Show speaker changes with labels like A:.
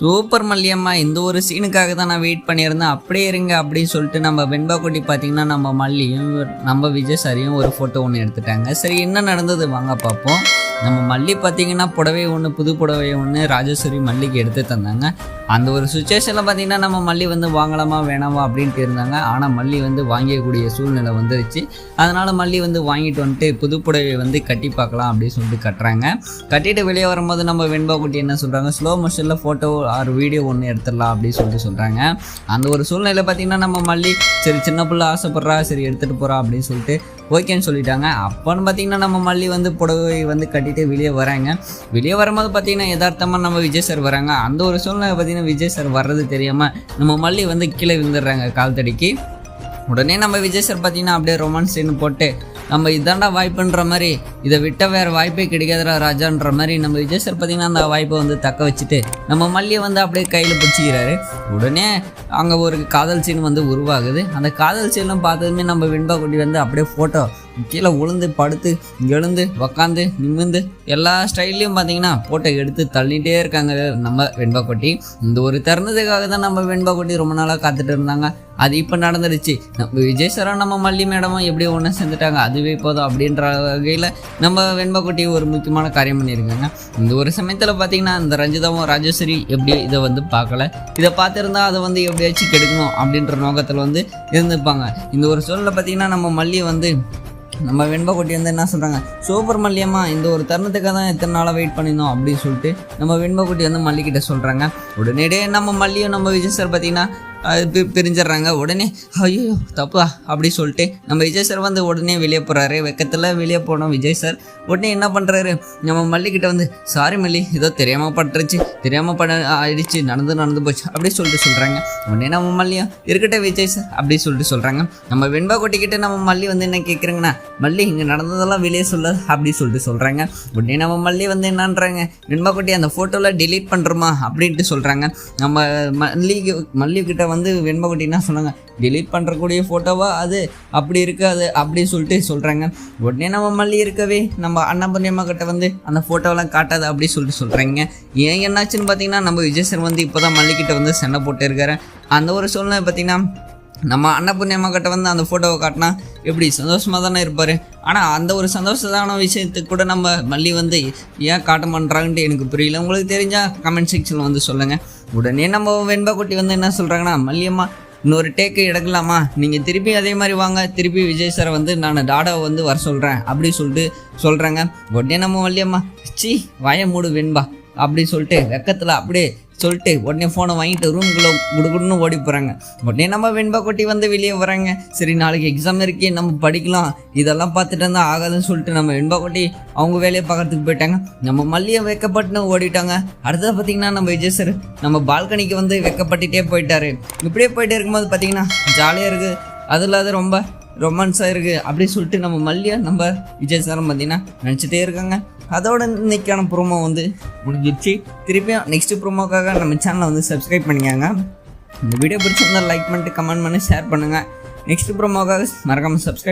A: Super Malliyamma இந்த ஒரு சீனுக்காக தான் நான் வெயிட் பண்ணியிருந்தேன். அப்படியே இருங்க அப்படின்னு சொல்லிட்டு நம்ம வெண்பா குட்டி பார்த்தீங்கன்னா நம்ம மல்லியும் நம்ம விஜய் சாரியும் ஒரு ஃபோட்டோ ஒன்று எடுத்துட்டாங்க. சரி என்ன நடந்தது? வாங்க பார்ப்போம் நம்ம மல்லி பார்த்தீங்கன்னா புடவை ஒன்று புது புடவை ஒன்று ராஜேஸ்வரி மல்லிக்கு எடுத்து தந்தாங்க. அந்த ஒரு சுச்சுவேஷனில் பார்த்தீங்கன்னா நம்ம மல்லி வந்து வாங்கலாமா வேணாமா அப்படின்ட்டு இருந்தாங்க. ஆனால் மல்லி வந்து வாங்கக்கூடிய சூழ்நிலை வந்துருச்சு. அதனால் மல்லி வந்து வாங்கிட்டு வந்துட்டு புது புடவை வந்து கட்டி பார்க்கலாம் அப்படின்னு சொல்லிட்டு கட்டுறாங்க. கட்டிட்டு வெளியே வரும்போது நம்ம வெண்பா குட்டி என்ன சொல்கிறாங்க ஸ்லோ மோஷனில் ஃபோட்டோ ஆர் வீடியோ ஒன்று எடுத்துடலாம் அப்படின்னு சொல்லிட்டு சொல்கிறாங்க அந்த ஒரு சூழ்நிலை பார்த்தீங்கன்னா நம்ம மல்லி சரி சின்ன பிள்ளை ஆசைப்படுறா சரி எடுத்துகிட்டு போகிறா அப்படின்னு சொல்லிட்டு ஓகேன்னு சொல்லிட்டாங்க. அப்போன்னு பார்த்தீங்கன்னா நம்ம மல்லி வந்து புடவை வந்து கட்டி ஆடிட்டு வெளியே வராங்க. வெளியே வரும்போது பார்த்தீங்கன்னா யதார்த்தமாக நம்ம விஜய் சார் வராங்க. அந்த ஒரு சூழ்நிலை பார்த்தீங்கன்னா விஜய் சார் வர்றது தெரியாமல் நம்ம மல்லி வந்து கீழே விழுந்துடுறாங்க கால் தடிக்கு உடனே நம்ம விஜய் சார் பார்த்தீங்கன்னா அப்படியே ரொமான்ஸ் சீன் போட்டு நம்ம இதாண்டா வாய்ப்புன்ற மாதிரி இதை விட்ட வேறு வாய்ப்பே கிடைக்காதரா ராஜான்ற மாதிரி நம்ம விஜய் சார் பார்த்தீங்கன்னா அந்த வாய்ப்பை வந்து தக்க வச்சுட்டு நம்ம மல்லியை வந்து அப்படியே கையில் பிடிச்சிக்கிறாரு. உடனே அங்கே ஒரு காதல் சீன் வந்து உருவாகுது. அந்த காதல் சீனும் பார்த்ததுமே நம்ம விண்பா குட்டி வந்து அப்படியே ஃபோட்டோ கீழே உளுந்து படுத்து எழுந்து உக்காந்து நிமிந்து எல்லா ஸ்டைல்லையும் பார்த்தீங்கன்னா ஃபோட்டோ எடுத்து தள்ளிகிட்டே இருக்காங்க நம்ம வெண்பா இந்த ஒரு தருணத்துக்காக தான் நம்ம வெண்பா ரொம்ப நாளாக காத்துட்டு இருந்தாங்க. அது இப்போ நடந்துடுச்சு நம்ம விஜய் சரம் நம்ம மல்லி மேடமும் எப்படி ஒன்று சேர்ந்துட்டாங்க? அதுவே போதும் அப்படின்ற வகையில் நம்ம வெண்பக்குட்டி ஒரு முக்கியமான காரியம் பண்ணியிருக்காங்க. இந்த ஒரு சமயத்தில் பார்த்தீங்கன்னா இந்த ரஞ்சிதாவும் ராஜேஸ்வரி எப்படி இதை வந்து பார்க்கல? இதை பார்த்துருந்தா அதை வந்து எப்படியாச்சும் கெடுக்கணும் அப்படின்ற நோக்கத்தில் வந்து இருந்துப்பாங்க இந்த ஒரு சூழலில் பார்த்தீங்கன்னா நம்ம மல்லி வந்து நம்ம வெண்பகுட்டி வந்து என்ன சொல்கிறாங்க சூப்பர் மல்லியம்மா இந்த ஒரு தருணத்துக்காக தான் எத்தனை நாளாக வெயிட் பண்ணியிருந்தோம் அப்படின்னு சொல்லிட்டு நம்ம வெண்பகுட்டி வந்து மல்லிக்கிட்ட சொல்கிறாங்க உடனடியே நம்ம மல்லியும் நம்ம விஜய் சார் பார்த்தீங்கன்னா பிரிஞ்சிடுறாங்க. உடனே ஐயோ தப்பா அப்படி சொல்லிட்டு நம்ம விஜய் சார் வந்து உடனே வெளியே போகிறாரு வெக்கத்தில் வெளியே போனோம் விஜய் சார். உடனே என்ன பண்ணுறாரு நம்ம மல்லிக்கிட்ட வந்து சாரி மல்லி ஏதோ தெரியாமல் பட்டுருச்சு. தெரியாமல் பண்ண ஆயிடுச்சு. நடந்து நடந்து போச்சு. அப்படி சொல்லிட்டு சொல்கிறாங்க உடனே நம்ம மல்லியும் இருக்கட்டும் விஜய் சார் அப்படி சொல்லிட்டு சொல்கிறாங்க நம்ம வெண்பா கொட்டிக்கிட்ட நம்ம மல்லி வந்து என்ன கேட்குறாங்கன்னா மல்லி இங்கே நடந்ததெல்லாம் வெளியே சொல்ல அப்படி சொல்லிட்டு சொல்கிறாங்க உடனே நம்ம மல்லி வந்து என்னன்றாங்க வெண்பா கொட்டி அந்த ஃபோட்டோவில் டிலீட் பண்ணுறோமா அப்படின்ட்டு சொல்கிறாங்க நம்ம மல்லி மல்லிக்கிட்ட வந்து வெண்பா என்ன சொன்னாங்க? டிலீட் பண்ணுறக்கூடிய ஃபோட்டோவா அது? அப்படி இருக்கு அது அப்படி சொல்லிட்டு சொல்கிறாங்க உடனே நம்ம மல்லி இருக்கவே நம்ம அண்ணாபுரியம்மா கிட்ட வந்து அந்த ஃபோட்டோவெல்லாம் காட்டாது அப்படின்னு சொல்லிட்டு சொல்கிறாங்க ஏன் என்னாச்சுன்னு பார்த்தீங்கன்னா நம்ம விஜய் சார் வந்து இப்போ தான் மல்லிக்கிட்ட வந்து சண்டை போட்டு இருக்காரு. அந்த ஒரு சூழ்நிலை பார்த்தீங்கன்னா நம்ம அன்னபூர்ணியம்மா கிட்ட வந்து அந்த ஃபோட்டோவை காட்டினா எப்படி? சந்தோஷமாக தானே இருப்பார். ஆனால் அந்த ஒரு சந்தோஷமான விஷயத்துக்கு கூட நம்ம மல்லி வந்து ஏன் காட்ட மாட்டாங்கன்ட்டு எனக்கு புரியல. உங்களுக்கு தெரிஞ்சால் கமெண்ட் செக்ஷனில் வந்து சொல்லுங்கள் உடனே நம்ம வெண்பா குட்டி வந்து என்ன சொல்கிறாங்கன்னா மல்லியம்மா இன்னொரு டேக்கு எடுக்கலாமா? நீங்கள் திருப்பி அதே மாதிரி வாங்க. திருப்பி விஜய் சாரை வந்து நான் டாடாவை வந்து வர சொல்கிறேன் அப்படி சொல்லிட்டு சொல்கிறாங்க உடனே நம்ம மல்லியம்மா சி வய மூடு வெண்பா. அப்படி சொல்லிட்டு வெக்கத்தில் அப்படியே சொல்லிட்டு உடனே ஃபோனை வாங்கிட்டு ரூம்குள்ளே குடுகுடுன்னு ஓடி போகிறாங்க உடனே நம்ம வெண்பா கொட்டி வந்து வெளியே வராங்க சரி நாளைக்கு எக்ஸாம் இருக்கே நம்ம படிக்கலாம். இதெல்லாம் பார்த்துட்டு இருந்தால் ஆகாதுன்னு சொல்லிட்டு நம்ம வெண்பா கொட்டி அவங்க வேலையை பார்க்கறதுக்கு போயிட்டாங்க. நம்ம மல்லியை வெக்கப்பட்டுன்னு ஓடிட்டாங்க. அடுத்தது பார்த்தீங்கன்னா நம்ம விஜய் சார் நம்ம பால்கனிக்கு வந்து வைக்கப்பட்டுட்டே போயிட்டாரு. இப்படியே போயிட்டே இருக்கும்போது பார்த்தீங்கன்னா ஜாலியாக இருக்குது அது இல்லாத ரொம்ப ரொமான்ஸாக இருக்குது அப்படி சொல்லிட்டு நம்ம மல்லியை நம்ம விஜய் சாரும் பார்த்தீங்கன்னா நினச்சிட்டே இருக்காங்க. அதோட இன்னைக்கான ப்ரோமோ வந்து முடிஞ்சிருச்சு. திருப்பியும் நெக்ஸ்ட் ப்ரோமோக்காக நம்ம சேனலை வந்து சப்ஸ்கிரைப் பண்ணிக்கோங்க. இந்த வீடியோ பிடிச்சிருந்தா லைக் பண்ணிட்டு கமெண்ட் பண்ணி ஷேர் பண்ணுங்கள் நெக்ஸ்ட் ப்ரோமோக்காக மறக்காமல் சப்ஸ்கிரைப்